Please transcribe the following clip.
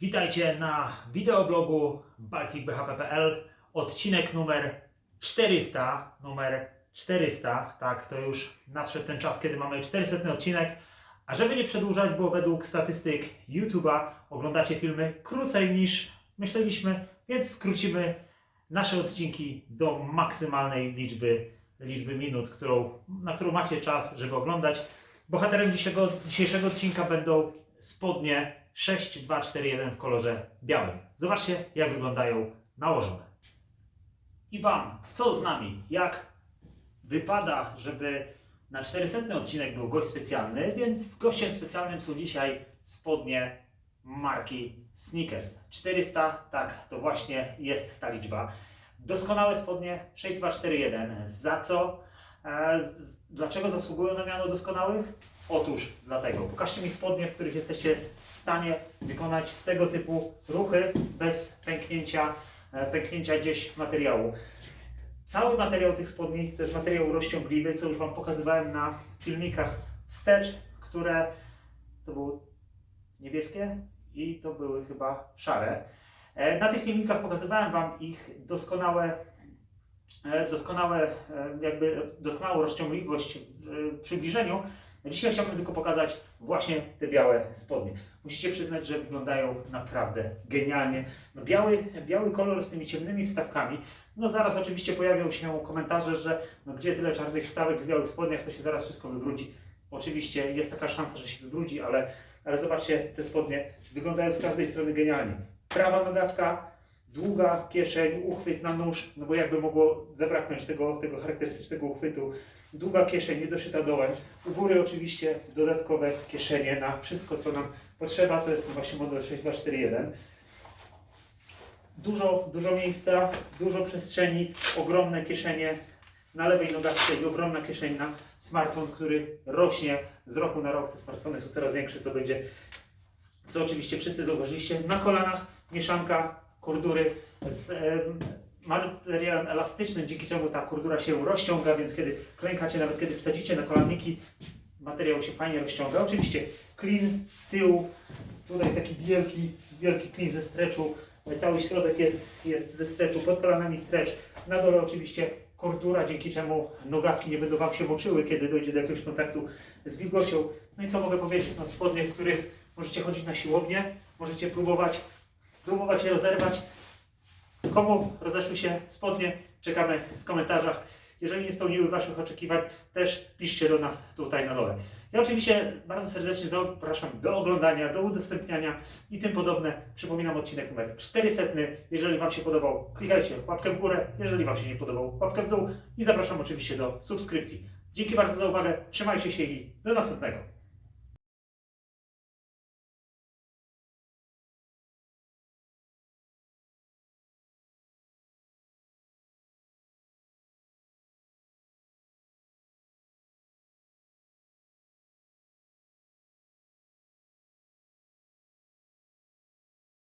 Witajcie na wideoblogu balticbhp.pl odcinek numer 400 numer 400, tak, to już nadszedł ten czas, kiedy mamy 400 odcinek a żeby nie przedłużać, bo według statystyk YouTube'a oglądacie filmy krócej niż myśleliśmy, więc skrócimy nasze odcinki do maksymalnej liczby, liczby minut, którą, na którą macie czas, żeby oglądać. Bohaterem dzisiejszego, dzisiejszego odcinka będą spodnie 6241 w kolorze białym. Zobaczcie, jak wyglądają nałożone. I bam, co z nami? Jak wypada, żeby na 400 odcinek był gość specjalny, więc gościem specjalnym są dzisiaj spodnie marki Sneakers. 400, tak, to właśnie jest ta liczba. Doskonałe spodnie 6241. Za co? E, dlaczego zasługują na miano doskonałych? Otóż dlatego. Pokażcie mi spodnie, w których jesteście w stanie wykonać tego typu ruchy bez pęknięcia, e, pęknięcia gdzieś materiału. Cały materiał tych spodni to jest materiał rozciągliwy, co już Wam pokazywałem na filmikach wstecz, które to były niebieskie i to były chyba szare. E, Na tych filmikach pokazywałem Wam ich doskonałe, doskonałe e, jakby doskonałą rozciągliwość w przybliżeniu. Dzisiaj chciałbym tylko pokazać właśnie te białe spodnie. Musicie przyznać, że wyglądają naprawdę genialnie. No biały, biały kolor z tymi ciemnymi wstawkami. No zaraz oczywiście pojawią się komentarze, że no gdzie tyle czarnych wstawek w białych spodniach, to się zaraz wszystko wybrudzi. Oczywiście jest taka szansa, że się wybrudzi, ale, ale zobaczcie, te spodnie wyglądają z każdej strony genialnie. Prawa nogawka, długa kieszeń, uchwyt na nóż, no bo jakby mogło zabraknąć tego, tego charakterystycznego uchwytu. Długa kieszeń, niedoszyta dołem. U góry oczywiście dodatkowe kieszenie na wszystko, co nam potrzeba. To jest właśnie model 6241 dużo, dużo miejsca, dużo przestrzeni, ogromne kieszenie na lewej nogawce i ogromna kieszeń na smartfon, który rośnie z roku na rok. Te smartfony są coraz większe, co będzie, co oczywiście wszyscy zauważyliście. Na kolanach mieszanka kordury z em, materiałem elastycznym, dzięki czemu ta kordura się rozciąga, więc kiedy klękacie, nawet kiedy wsadzicie na kolaniki, materiał się fajnie rozciąga. Oczywiście klin z tyłu, tutaj taki wielki, wielki klin ze streczu, Cały środek jest, jest ze streczu, pod kolanami strecz. Na dole oczywiście kordura, dzięki czemu nogawki nie będą Wam się moczyły, kiedy dojdzie do jakiegoś kontaktu z wilgocią. No i co mogę powiedzieć? No spodnie, w których możecie chodzić na siłownię, możecie próbować, próbować je rozerwać. Komu rozeszły się spodnie? Czekamy w komentarzach. Jeżeli nie spełniły Waszych oczekiwań, też piszcie do nas tutaj na dole. Ja oczywiście bardzo serdecznie zapraszam do oglądania, do udostępniania i tym podobne. Przypominam odcinek numer 400. Jeżeli Wam się podobał, klikajcie łapkę w górę. Jeżeli Wam się nie podobał, łapkę w dół. I zapraszam oczywiście do subskrypcji. Dzięki bardzo za uwagę. Trzymajcie się i do następnego.